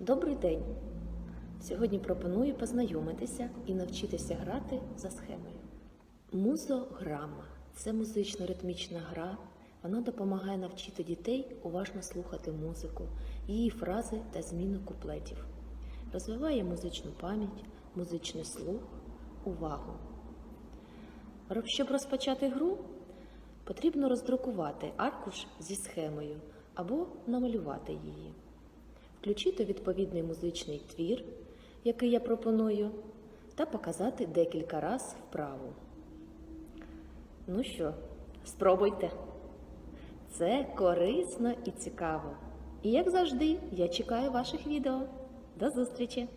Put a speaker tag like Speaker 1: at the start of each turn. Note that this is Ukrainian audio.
Speaker 1: Добрий день! Сьогодні пропоную познайомитися і навчитися грати за схемою. Музограма це музично-ритмічна гра. Вона допомагає навчити дітей уважно слухати музику, її фрази та зміну куплетів. Розвиває музичну пам'ять, музичний слух, увагу. Щоб розпочати гру, потрібно роздрукувати аркуш зі схемою або намалювати її включити відповідний музичний твір, який я пропоную, та показати декілька раз вправу. Ну що, спробуйте. Це корисно і цікаво. І як завжди, я чекаю ваших відео. До зустрічі!